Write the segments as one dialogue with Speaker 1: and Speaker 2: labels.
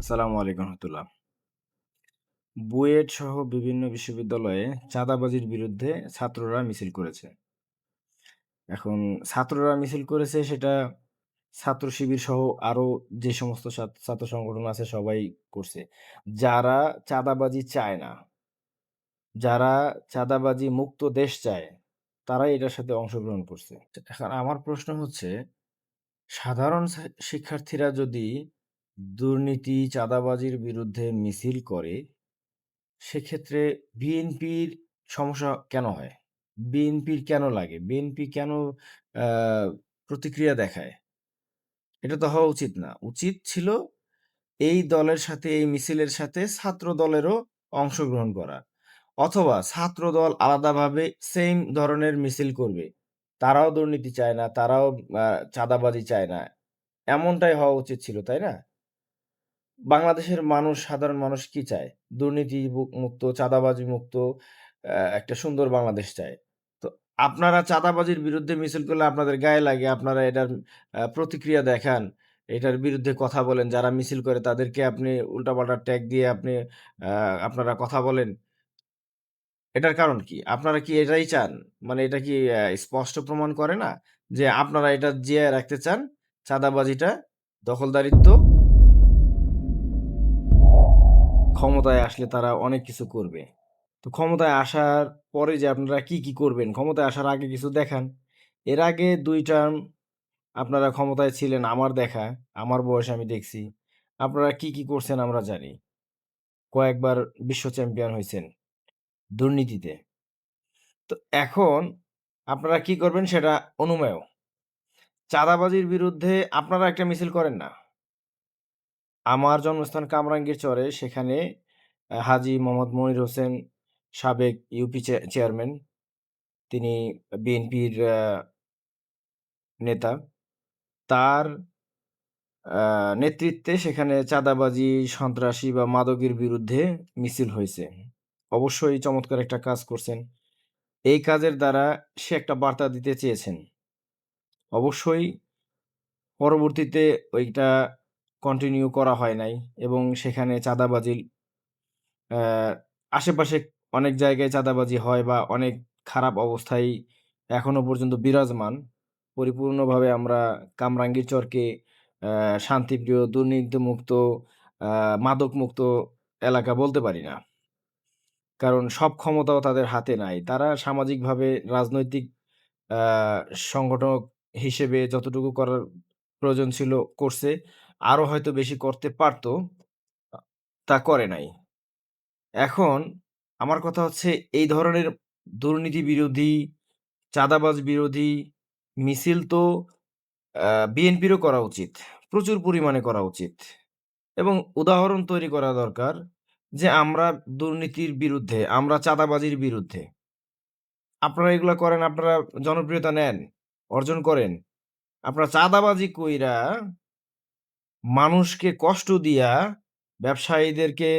Speaker 1: আসসালামু আলাইকুম রহমতুল্লাহ। বুয়েট সহ বিভিন্ন বিশ্ববিদ্যালয়ে চাঁদাবাজির বিরুদ্ধে ছাত্ররা মিছিল করেছে। এখন ছাত্ররা মিছিল করেছে সেটা ছাত্র শিবির সহ আরও যে সমস্ত ছাত ছাত্র সংগঠন আছে সবাই করছে। যারা চাঁদাবাজি চায় না, যারা চাঁদাবাজি মুক্ত দেশ চায়, তারাই এটার সাথে অংশগ্রহণ করছে। এখন আমার প্রশ্ন হচ্ছে, সাধারণ শিক্ষার্থীরা যদি দুর্নীতি, চাঁদাবাজির বিরুদ্ধে মিছিল করে, সেক্ষেত্রে বিএনপির সমস্যা কেন হয়? বিএনপির কেন লাগে? বিএনপি কেন প্রতিক্রিয়া দেখায়? এটা তো হওয়া উচিত না। উচিত ছিল এই দলের সাথে, এই মিছিলের সাথে ছাত্র দলেরও অংশগ্রহণ করা। অথবা ছাত্রদল আলাদাভাবে সেইম ধরনের মিছিল করবে। তারাও দুর্নীতি চায় না, তারাও চাঁদাবাজি চায় না। এমনটাই হওয়া উচিত ছিল, তাই না? বাংলাদেশের মানুষ, সাধারণ মানুষ কি চায়? দুর্নীতি মুক্ত, চাঁদাবাজি মুক্ত একটা সুন্দর বাংলাদেশ চায়। তো আপনারা চাঁদাবাজির বিরুদ্ধে মিছিল করলে আপনাদের গায়ে লাগে, আপনারা এটার প্রতিক্রিয়া দেখান, এটার বিরুদ্ধে কথা বলেন। যারা মিছিল করে তাদেরকে আপনি উল্টাপাল্টা ট্যাগ দিয়ে আপনি আপনারা কথা বলেন। এটার কারণ কি? আপনারা কি এটাই চান? মানে এটা কি স্পষ্ট প্রমাণ করে না? যে আপনারা এটা জিয়ায় রাখতে চান, চাঁদাবাজিটা, দখলদারিত্ব ক্ষমতায় আসলে তারা অনেক কিছু করবে। তো ক্ষমতায় আসার পরে যে আপনারা কি, কি করবেন? ক্ষমতায় আসার আগে কিছু দেখান। এর আগে দুই টার্ম আপনারা ক্ষমতায় ছিলেন আমার দেখা, আমার বয়সে আমি দেখছি। আপনারা কি, কি করছেন আমরা জানি। কয়েকবার বিশ্ব চ্যাম্পিয়ন হয়েছেন দুর্নীতিতে। তো এখন আপনারা কি করবেন সেটা অনুমেয়। চাঁদাবাজির বিরুদ্ধে আপনারা একটা মিছিল করেন না। আমার জন্মস্থান কামরাঙ্গীর চরে সেখানে হাজি মোহাম্মদ মনির হোসেন সাবেক ইউপি চেয়ারম্যান। তিনি বিএনপির নেতা। তার নেতৃত্বে সেখানে চাঁদাবাজি, সন্ত্রাসী বা মাদকের বিরুদ্ধে মিছিল হয়েছে অবশ্যই চমৎকার একটা কাজ করছেন। এই কাজের দ্বারা সে একটা বার্তা দিতে চেয়েছেন। অবশ্যই পরবর্তীতে ওইটা কন্টিনিউ করা হয় নাই এবং সেখানে চাঁদাবাজি আশেপাশে অনেক জায়গায় চাঁদাবাজি হয় বা অনেক খারাপ অবস্থায় এখনও পর্যন্ত বিরাজমান। পরিপূর্ণভাবে আমরা কামরাঙ্গীর চরকে শান্তিপ্রিয়, দুর্নীতিমুক্ত, মাদকমুক্ত এলাকা বলতে পারি না। কারণ সব ক্ষমতাও তাদের হাতে নাই। তারা সামাজিকভাবে রাজনৈতিক সংগঠক হিসেবে যতটুকু করার প্রয়োজন ছিল করছে। আরও হয়তো বেশি করতে পারত। তা করে নাই। এখন আমার কথা হচ্ছে এই ধরনের দুর্নীতি বিরোধী, চাঁদাবাজ বিরোধী মিছিল তো বিএনপিরও করা উচিত। প্রচুর পরিমাণে করা উচিত। এবং উদাহরণ তৈরি করা দরকার যে আমরা দুর্নীতির বিরুদ্ধে, আমরা চাঁদাবাজির বিরুদ্ধে। আপনারা এগুলা করেন, আপনারা জনপ্রিয়তা নেন, অর্জন করেন। আপনারা চাঁদাবাজি কইরা মানুষকে কষ্ট দিয়া, ব্যবসায়ীদেরকে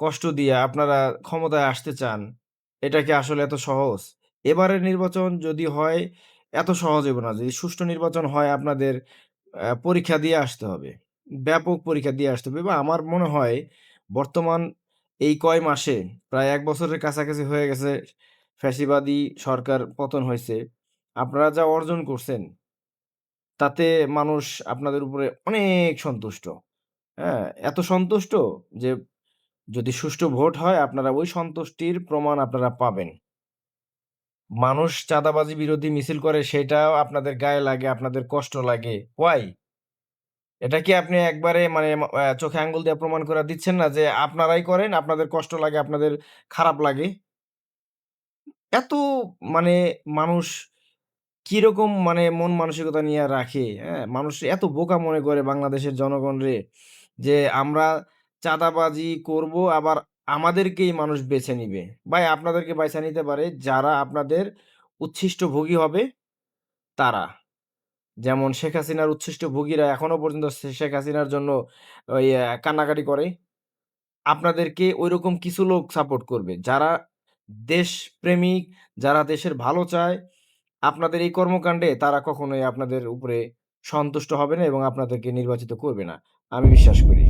Speaker 1: কষ্ট দিয়া আপনারা ক্ষমতায় আসতে চান। এটা কি আসলে এত সহজ? এবারের নির্বাচন যদি হয় এত সহজ হইব না। যদি সুষ্ঠু নির্বাচন হয় আপনাদের পরীক্ষা দিয়ে আসতে হবে। ব্যাপক পরীক্ষা দিয়ে আসতে হবে এবং আমার মনে হয় বর্তমান এই কয় মাসে প্রায় ১ বছরের কাছাকাছি হয়ে গেছে ফ্যাসিবাদী সরকার পতন হইছে। আপনারা যা অর্জন করছেন তাতে মানুষ আপনাদের উপরে অনেক সন্তুষ্ট। হ্যাঁ? এত সন্তুষ্ট যে যদি সুষ্ঠু ভোট হয় আপনারা ওই সন্তুষ্টির প্রমাণ আপনারা পাবেন। মানুষ চাঁদাবাজি বিরোধী মিছিল করে সেটাও আপনাদের গায়ে লাগে, আপনাদের কষ্ট লাগে। হোয়াই? এটা কি আপনি একবারে মানে চোখে আঙ্গুল দিয়ে প্রমাণ করে দিচ্ছেন না যে আপনারাই করেন, আপনাদের কষ্ট লাগে, আপনাদের খারাপ লাগে? এত মানে মানুষ কীরকম মানে মন মানসিকতা নিয়ে রাখে, হ্যাঁ? মানুষ এত বোকা মনে করে বাংলাদেশের জনগণরে যে আমরা চাঁদাবাজি করব আবার আমাদেরকেই মানুষ বেছে নিবে। ভাই আপনাদেরকে বাইছা নিতে পারে যারা আপনাদের উচ্ছিষ্ট ভোগী হবে তারা। যেমন শেখ হাসিনার উচ্ছিষ্ট ভোগীরা এখনও পর্যন্ত শেখ হাসিনার জন্য ওই কান্নাকাটি করে। আপনাদেরকে ঐরকম কিছু লোক সাপোর্ট করবে। যারা দেশপ্রেমিক, যারা দেশের ভালো চায়, আপনাদের এই কর্মকাণ্ডে তারা কখনোই আপনাদের উপরে সন্তুষ্ট হবে না এবং আপনাদেরকে নির্বাচিত করবে না। আমি বিশ্বাস করি।